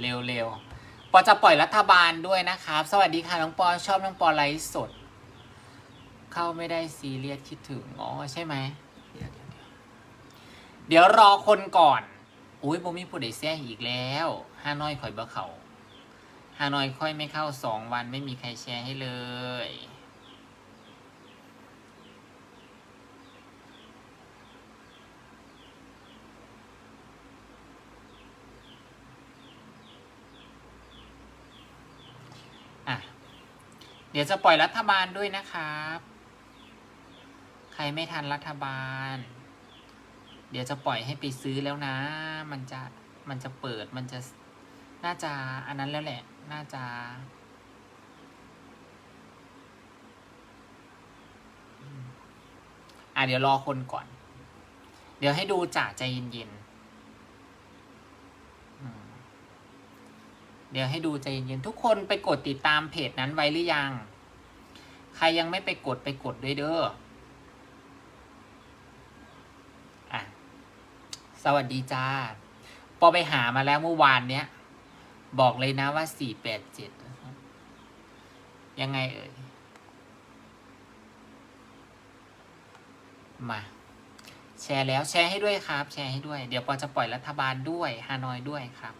เร็วๆ ปอจะปล่อยรัฐบาลด้วยนะครับ สวัสดีค่ะน้องปอชอบน้องปอไลฟ์สด เข้าไม่ได้ซีเรียสคิดถึงอ๋อใช่ไหม เดี๋ยวรอคนก่อน อุ้ยผมมีผู้ใดแซ่อีกแล้วฮานอยข่อยเบ่เขาฮานอยค่อยไม่เข้าสองวันไม่มีใครแชร์ให้เลย เดี๋ยวจะปล่อยรัฐบาลด้วยนะครับ ใครไม่ทันรัฐบาล เดี๋ยวจะปล่อยให้ไปซื้อแล้วนะ มันจะมันจะเปิดมันจะน่าจะอันนั้นแล้วแหละ น่าจะ อะเดี๋ยวรอคนก่อน เดี๋ยวให้ดูจ่าใจเย็นๆอืม เดี๋ยวให้ดูใจเย็นๆทุกคนไปกดติดตามเพจนั้นไว้หรือยัง ใครยังไม่ไปกดไปกดด้วยเด้ออะสวัสดีจ้า พอไปหามาแล้วเมื่อวานเนี้ย บอกเลยนะว่าสี่แปดเจ็ดยังไงเอ่ย มา แชร์แล้วแชร์ให้ด้วยครับ แชร์ให้ด้วย เดี๋ยวปอจะปล่อยรัฐบาลด้วยฮานอยด้วยครับ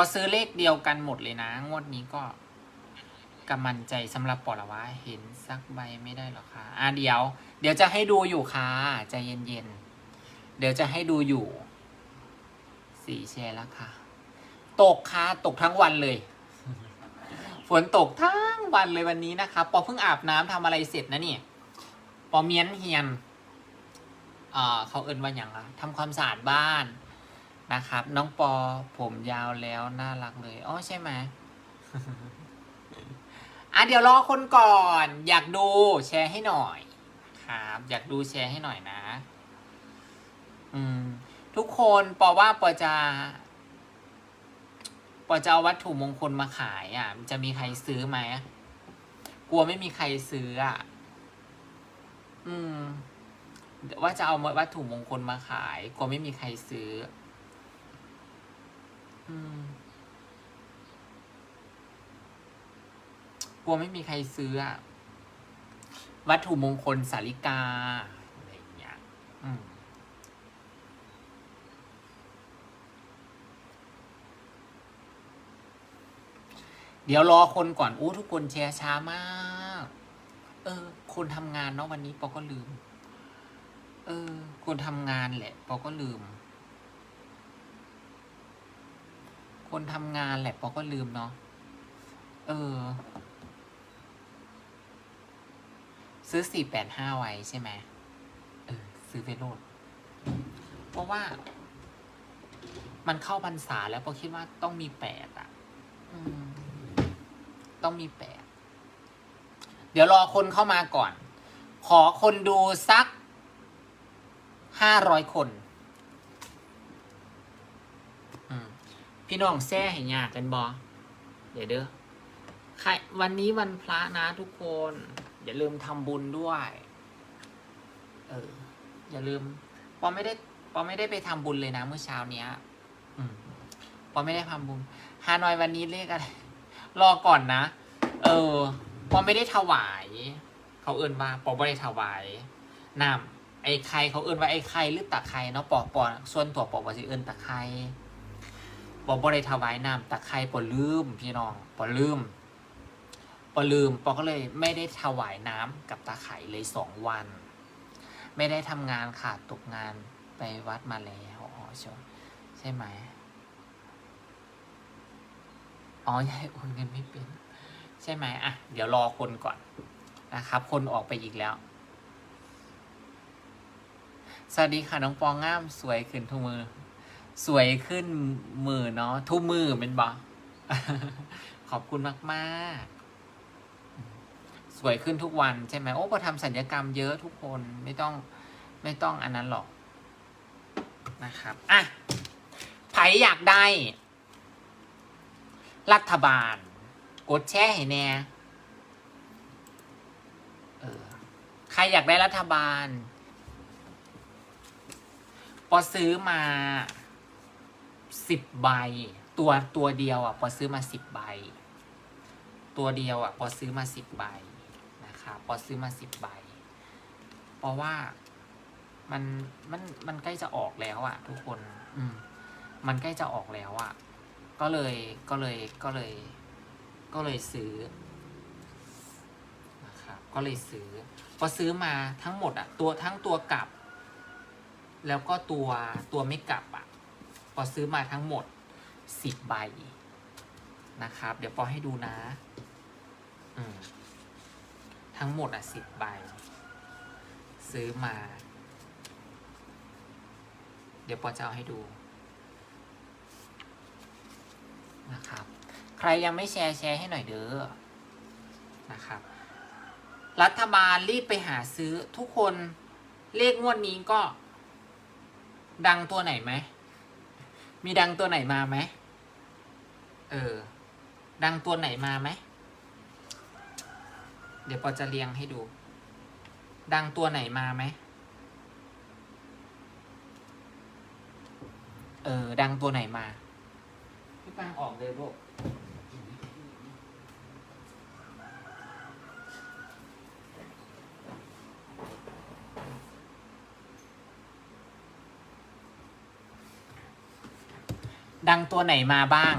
อซื้อเลขเดียวกันหมดเลยนะ งวดนี้ก็กำมันใจสำหรับปอละว่าเห็นสักใบไม่ได้หรอคะอะเดี๋ยว เดี๋ยวจะให้ดูอยู่ค่ะใจเย็นๆเดี๋ยวจะให้ดูอยู่สี่แชร์แล้วค่ะ ตกค่ะตกทั้งวันเลยฝนตกทั้งวันเลยวันนี้นะครับปอเพิ่งอาบน้ำทำอะไรเสร็จนะนี่ปอเมียนเฮียน เอ่อเขาเอินว่าอย่างไรทำความสะอาดบ้าน นะครับ น้องปอผมยาวแล้วน่ารักเลยอ๋อใช่ไหมอะเดี๋ยวรอคนก่อน อยากดูแชร์ให้หน่อย ครับ อยากดูแชร์ให้หน่อยนะ อืม ทุกคนปอว่าปอจะปอจะเอาวัตถุมงคลมาขายอะ จะมีใครซื้อไหมกลัวไม่มีใครซื้ออะ อืมว่าจะเอาวัตถุมงคลมาขายกลัวไม่มีใครซื้อ กลัวไม่มีใครซื้ออะวัตถุมงคลสาริกา อะไรอย่างเงี้ย อืมเดี๋ยวรอคนก่อนอู้ทุกคนแชร์ช้ามาก เออ คนทำงานเนาะวันนี้ปอก็ลืม เออ คนทำงานแหละ ปอก็ลืม คนทำงานแหละปอก็ลืมเนาะ เออ ซื้อสี่แปดห้าไว้ใช่ไหมเออ ซื้อไปโลด เพราะว่า มันเข้าพรรษาแล้วปอคิดว่าต้องมีแปดอะต้องมีแปด เดี๋ยวรอคนเข้ามาก่อน ขอคนดูสักห้าร้อยคน อืม พี่น้องแซ่ให้ยากกันบอเดี๋ยวเด้อใครวันนี้วันพระนะทุกคน อย่าลืมทำบุญด้วย เออ อย่าลืมปอไม่ได้ปอไม่ได้ไปทำบุญเลยนะเมื่อเช้าเนี้ย อืมปอไม่ได้ทำบุญฮานอยวันนี้เลขอะไรรอก่อนนะ เออปอไม่ได้ถวาย เขาเอินว่าปอไม่ได้ถวายน้ำไอ้ไข่เขาเอินว่าไอ้ไข่หรือตะไคร่เนาะปอปอส่วนตัวปอว่าสิเอินตะไคร่ ปอบ่ได้ถวายน้ำตะไคร่ปอลืมพี่น้องปอลืมปอลืมปอก็เลยไม่ได้ถวายน้ำกับตะไคร่เลยสองวัน ไม่ได้ทำงานค่ะตกงานไปวัดมาแล้วอ๋อช่ใช่ไหมอ๋อยายโอนเงินไม่เป็น ใช่ไหมอะเดี๋ยวรอคนก่อนนะครับ คนออกไปอีกแล้ว สวัสดีค่ะน้องปองงามสวยขึ้นทุกมือ สวยขึ้นมือเนาะทุกมือเป็นบอขอบคุณมากๆ สวยขึ้นทุกวันใช่ไหมโอ้พอทำสัญญกรรมเยอะทุกคนไม่ต้องไม่ต้องอันนั้นหรอกนะครับอะไผอยากได้ รัฐบาล กดแช่ให้แน่เออใครอยากได้รัฐบาลปอซื้อมา สิบใบ ตัวตัวเดียวอะปอซื้อมาสิบใบ ตัวเดียวอะปอซื้อมาสิบใบนะครับปอซื้อมาสิบใบ เพราะว่ามันมันมันใกล้จะออกแล้วอะ ทุกคน อืม มันใกล้จะออกแล้วอะ ก็เลยก็เลยก็เลย ก็เลยซื้อนะครับก็เลยซื้อพอซื้อมาทั้งหมดอะ ตัวทั้งตัวกลับ แล้วก็ตัวตัวไม่กลับอะ อซื้อมาทั้งหมดสิบใบนะครับ เดี๋ยวปอให้ดูนะ ทั้งหมดอะสิบใบ ซื้อมา เดี๋ยวปอจะเอาให้ดูนะครับ ใครยังไม่แชร์แชร์ให้หน่อยเด้อนะครับ รัฐบาลรีบไปหาซื้อทุกคนเลขงวดนี้ก็ ดังตัวไหนไหม มีดังตัวไหนมาไหม เออ ดังตัวไหนมาไหม เดี๋ยวปอจะเรียงให้ดู ดังตัวไหนมาไหม เออ ดังตัวไหนมา พี่ปังออกเลยลูก ตัวไหนมาบ้าง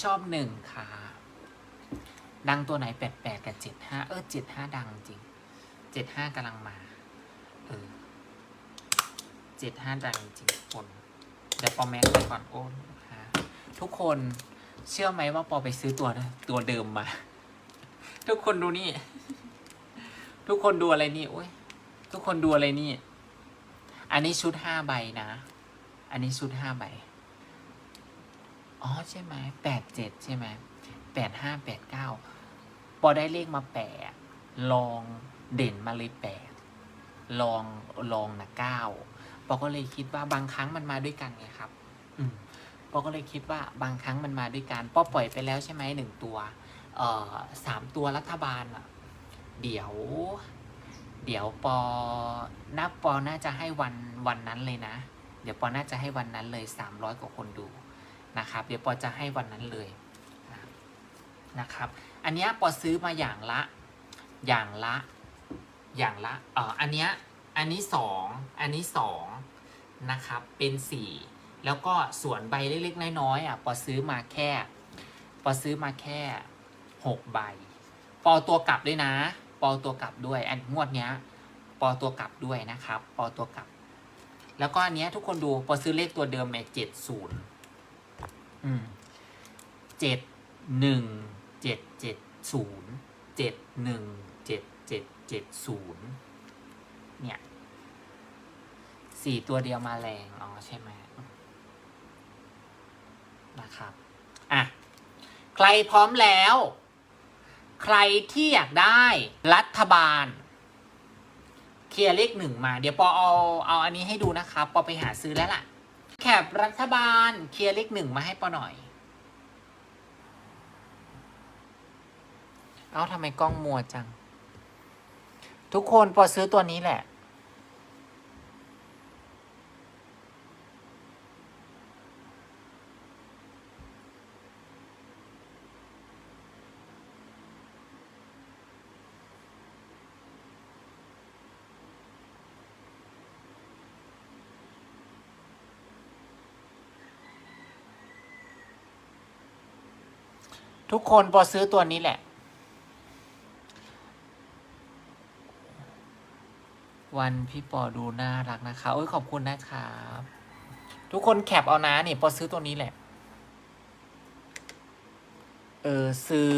ชอบหนึ่งค่ะ ดังตัวไหนแปดแปดกับเจ็ดห้าเออเจ็ดห้าดังจริงเจ็ดห้ากำลังมา เออเจ็ดห้าดังจริงคนเดี๋ยวปอแม็กไปก่อนโอ้ลูกค้าทุกคนเชื่อไหมว่าปอไปซื้อตัวตัวเดิมมา ทุกคนดูนี่ ทุกคนดูอะไรนี่โอ้ยทุกคนดูอะไรนี่ อันนี้ชุดห้าใบนะ อันนี้ชุดห้าใบ อ๋อใช่ไหมแปดเจ็ดใช่ไหมแปดห้าแปดเก้าปอได้เลขมาแปดลองเด่นมาเลยแปดลองลองนะเก้าปอก็เลยคิดว่าบางครั้งมันมาด้วยกันไงครับ อืมปอก็เลยคิดว่าบางครั้งมันมาด้วยกันปอปล่อยไปแล้วใช่ไหมหนึ่งตัว เอ่อสามตัวรัฐบาลอะ เดี๋ยว เดี๋ยวปอนับปอน่าจะให้วันวันนั้นเลยนะ เดี๋ยวปอน่าจะให้วันนั้นเลยสามร้อยกว่าคนดู นะครับเดี๋ยวปอจะให้วันนั้นเลยนะครับ อันนี้ปอซื้อมาอย่างละ อย่างละ อย่างละเอ่ออันเนี้ยอันนี้สองอันนี้สองนะครับ เป็นสี่แล้วก็ส่วนใบเล็กๆน้อยๆอะปอซื้อมาแค่ปอซื้อมาแค่หกใบ ปอตัวกลับด้วยนะ ปอตัวกลับด้วย อันงวดเนี้ย ปอตัวกลับด้วยนะครับ ปอตัวกลับ แล้วก็อันเนี้ยทุกคนดูปอซื้อเลขตัวเดิมมาเจ็ดศูนย์ เจ็ดหนึ่งเจ็ดเจ็ดศูนย์เจ็ดหนึ่งเจ็ดเจ็ดเจ็ดศูนย์เนี่ยสี่ตัวเดียวมาแรงอ๋อใช่ไหมนะครับอะใครพร้อมแล้ว ใครที่อยากได้รัฐบาล เคลียร์เลขหนึ่งมา เดี๋ยวปอเอาเอาอันนี้ให้ดูนะครับปอไปหาซื้อแล้วล่ะ แคปรัฐบาล เคลียร์เลขหนึ่งมาให้ปอหน่อย เอาทำไมกล้องมัวจัง ทุกคนปอซื้อตัวนี้แหละ ทุกคนปอซื้อตัวนี้แหละ วันพี่ปอดูน่ารักนะคะโอ้ยขอบคุณนะครับ ทุกคนแคปเอานะนี่ปอซื้อตัวนี้แหละ เออซื้อ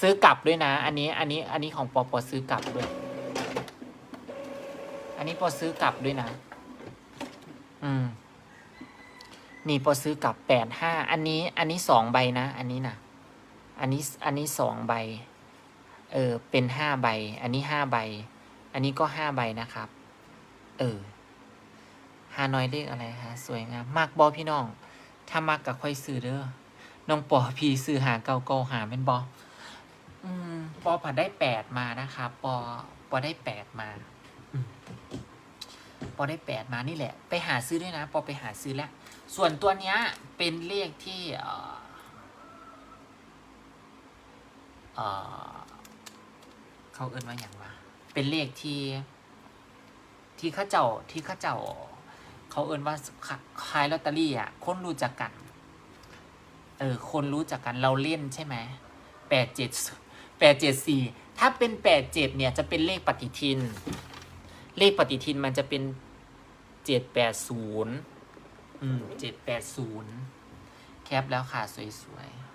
ซื้อกลับด้วยนะ อันนี้อันนี้อันนี้ของปอปอซื้อกลับด้วย อันนี้ปอซื้อกลับด้วยนะ อืม นี่ปอซื้อกลับแปดห้าอันนี้ อันนี้สองใบนะ อันนี้นะ อันนี้อันนี้สองใบ เออ เป็นห้าใบ อันนี้ห้าใบ อันนี้ก็ห้าใบนะครับ เออฮานอยเลขอะไรฮะ สวยงาม มากบอพี่น้อง ถ้ามากกับค่อยซื้อเด้อ น้องปอพีซื้อหาเกาเกาหาเป็นบออืมปอผัดได้แปดมานะครับปอปอได้แปดมาปอได้แปดมานี่แหละ ไปหาซื้อด้วยนะ ปอไปหาซื้อแล้ว ส่วนตัวเนี้ยเป็นเลขที่เอ่อ เอ่อเขาเอิ้นว่าอย่างวะเป็นเลขที่ ที่ข้าเจ้าที่ข้าเจ้า เขาเอิ้นว่าขะขายลอตเตอรี่อะคนรู้จักกัน เออ คนรู้จักกันเราเล่นใช่ไหมแปดเจ็ดแปดเจ็ดสี่ถ้าเป็นแปดเจ็ดเนี่ยจะเป็นเลขปฏิทิน เลขปฏิทินมันจะเป็นเจ็ดแปดศูนย์อืมเจ็ดแปดศูนย์แคปแล้วค่ะสวยๆ